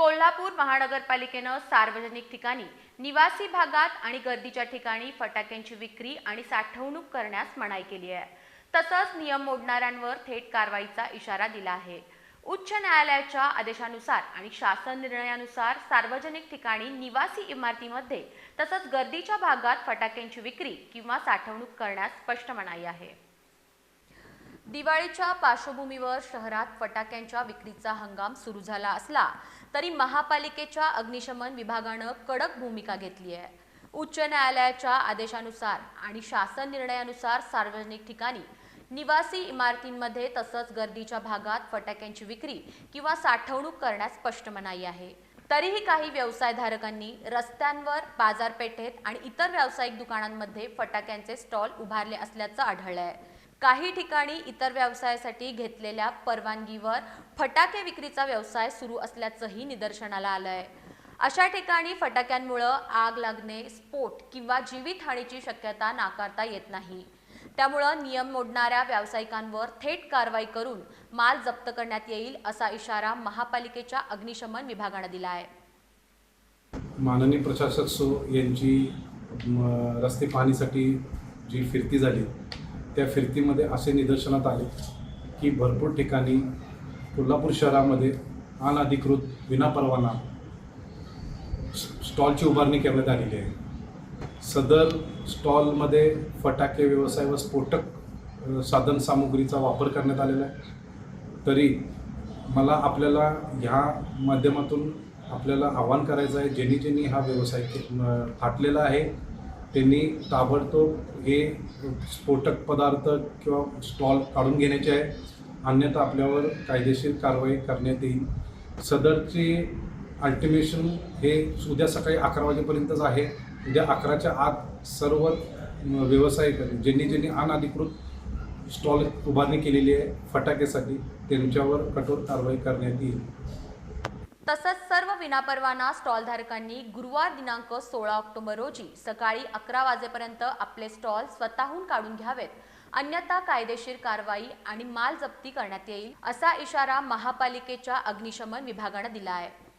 कोल्हापूर महानगरपालिकेनं सार्वजनिक ठिकाणी निवासी भागात आणि गर्दीच्या ठिकाणी फटाक्यांची विक्री आणि साठवणूक करण्यास मनाई केली आहे. तसंच नियम मोडणाऱ्यांवर थेट कारवाईचा इशारा दिला आहे. उच्च न्यायालयाच्या आदेशानुसार आणि शासन निर्णयानुसार सार्वजनिक ठिकाणी निवासी इमारतीमध्ये तसंच गर्दीच्या भागात फटाक्यांची विक्री किंवा साठवणूक करण्यास स्पष्ट मनाई आहे. दिवाळीच्या पार्श्वभूमीवर शहरात फटाक्यांच्या विक्रीचा हंगाम सुरू झाला असला तरी महापालिकेच्या अग्निशमन विभागानं कडक भूमिका घेतली आहे. उच्च न्यायालयाच्या आदेशानुसार आणि शासन निर्णयानुसार सार्वजनिक ठिकाणी निवासी इमारतींमध्ये तसंच गर्दीच्या भागात फटाक्यांची विक्री किंवा साठवणूक करण्यास स्पष्ट मनाई आहे. तरीही काही व्यवसायधारकांनी रस्त्यांवर बाजारपेठेत आणि इतर व्यावसायिक दुकानांमध्ये फटाक्यांचे स्टॉल उभारले असल्याचं आढळलं आहे काही ठिकाणी इतर व्यवसायासाठी घेतलेल्या परवानगीवर फटाके विक्रीचा व्यवसाय सुरू असल्याचंही निदर्शनाला आलंय. अशा ठिकाणी फटाक्यांमुळं आग लागणे स्फोट किंवा जीवितहानीची शक्यता नाकारता येत नाही. त्यामुळं नियम मोडणाऱ्या व्यावसायिकांवर थेट कारवाई करून माल जप्त करण्यात येईल असा इशारा महापालिकेच्या अग्निशमन विभागानं दिला आहे माननीय प्रशासक सो यांची रस्ते पाहणीसाठी जी फिरती झाली त्या फिरतीमध्ये असे निदर्शनात आले की भरपूर ठिकाणी कोल्हापूर शहरामध्ये अनधिकृत विनापरवाना स्टॉलची उभारणी करण्यात आलेली आहे. सदर स्टॉलमध्ये फटाके व्यवसाय व स्फोटक साधनसामुग्रीचा वापर करण्यात आलेला आहे. तरी मला आपल्याला ह्या माध्यमातून आपल्याला आव्हान करायचं आहे ज्यांनी ज्यांनी हा व्यवसाय फाटलेला आहे. त्यांनी ताबडतोब हे स्फोटक पदार्थ किंवा स्टॉल काढून घेण्याचे आहे. अन्यथा आपल्यावर कायदेशीर कारवाई करण्यात येईल. सदरचे अल्टिमेशन हे उद्या सकाळी अकरा वाजेपर्यंतच आहे. उद्या अकराच्या आत सर्व व्यवसाय व्यावसायिक ज्यांनी ज्यांनी अनधिकृत स्टॉल उभारणी केलेली आहे फटाक्यासाठी त्यांच्यावर कठोर कारवाई करण्यात येईल. तसंच सर्व विनापरवाना स्टॉलधारकांनी गुरुवार दिनांक सोळा ऑक्टोबर रोजी सकाळी अकरा वाजेपर्यंत आपले स्टॉल स्वतःहून काढून घ्यावेत. अन्यथा कायदेशीर कारवाई आणि माल जप्ती करण्यात येईल असा इशारा महापालिकेच्या अग्निशमन विभागानं दिला आहे.